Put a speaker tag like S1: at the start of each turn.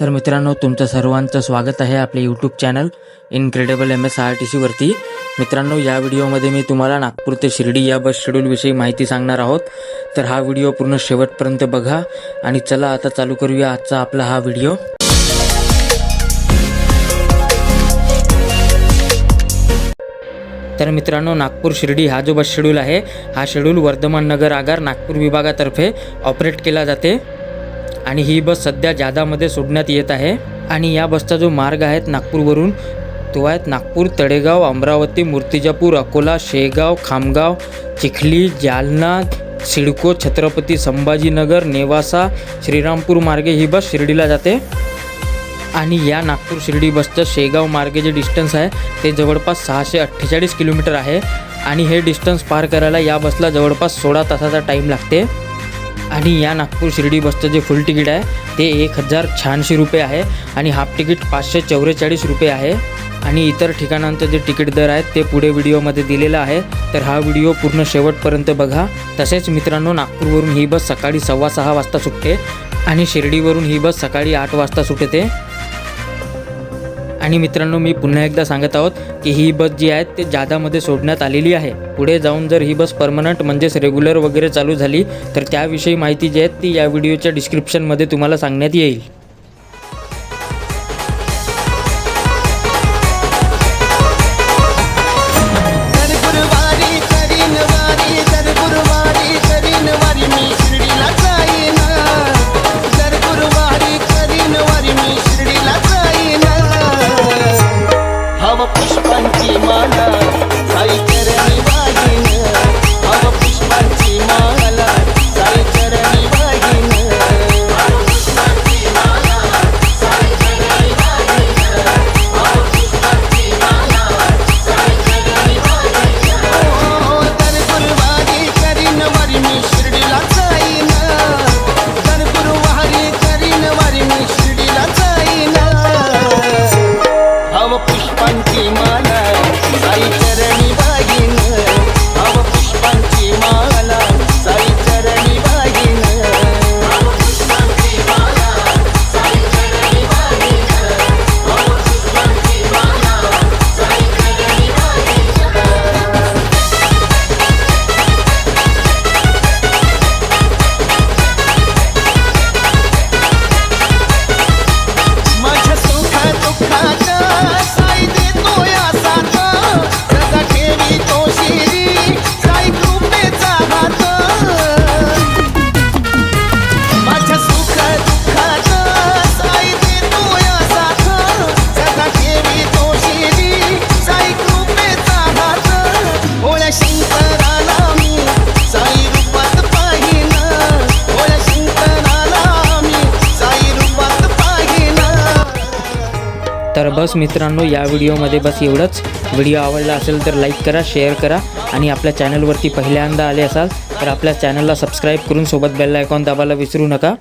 S1: तर मित्रांनो तुमचं सर्वांचं स्वागत आहे आपल्या YouTube channel incredible M S R T सीवरती मित्रांनो या व्हिडिओमध्ये मी तुम्हाला नागपूर ते शिर्डी या बस शेड्यूलविषयी माहिती सांगणार आहोत. तर हा व्हिडिओ पूर्ण शेवटपर्यंत बघा आणि चला आता चालू करूया आजचा आपला हा व्हिडिओ. तर मित्रांनो नागपूर शिर्डी हा जो बस शेड्यूल आहे हा शेड्यूल वर्धमान नगर आगार नागपूर विभागातर्फे ऑपरेट केला जाते. आणि ही बस सध्या जादामध्ये सोडण्यात येत आहे. आणि या बसचा जो मार्ग आहे नागपूरवरून तो आहेत नागपूर तळेगाव अमरावती मूर्तिजापूर अकोला शेगाव खामगाव चिखली जालना सिडको छत्रपती संभाजीनगर नेवासा श्रीरामपूर मार्गे ही बस शिर्डीला जाते. आणि या नागपूर शिर्डी बसचं शेगाव मार्गे जे डिस्टन्स आहे ते जवळपास सहाशे अठ्ठेचाळीस किलोमीटर आहे. आणि हे डिस्टन्स पार करायला या बसला जवळपास सोळा तासाचा टाईम लागते. आणि या नागपूर शिर्डी बसचं जे फुल तिकीट आहे ते एक हजार शहाऐंशी रुपये आहे आणि हाफ तिकीट पाचशे चौवेचाळीस रुपये आहे. आणि इतर ठिकाणांचं जे तिकीट दर आहेत ते पुढे व्हिडिओमध्ये दिलेलं आहे. तर हा व्हिडिओ पूर्ण शेवटपर्यंत बघा. तसेच मित्रांनो नागपूरवरून ही बस सकाळी सव्वा सहा वाजता सुटते आणि शिर्डीवरून ही बस सकाळी आठ वाजता सुटते. आणि मित्रांनो मी पुन्हा एकदा सांगत आहोत की ही बस जी आहे ते जादामध्ये सोडण्यात आलेली आहे. पुढे जाऊन जर ही बस परमनंट म्हणजेच रेग्युलर वगैरे चालू झाली तर त्याविषयी माहिती जी आहे ती या व्हिडिओच्या डिस्क्रिप्शनमध्ये तुम्हाला सांगण्यात येईल. तर बस मित्रांनो या व्हिडिओमध्ये बस एवढंच. व्हिडिओ आवडला असेल तर लाईक करा शेअर करा आणि आपल्या चॅनलवरती पहिल्यांदा आले असाल तर आपल्या चॅनलला सबस्क्राईब करून सोबत बेल आयकॉन दाबायला विसरू नका.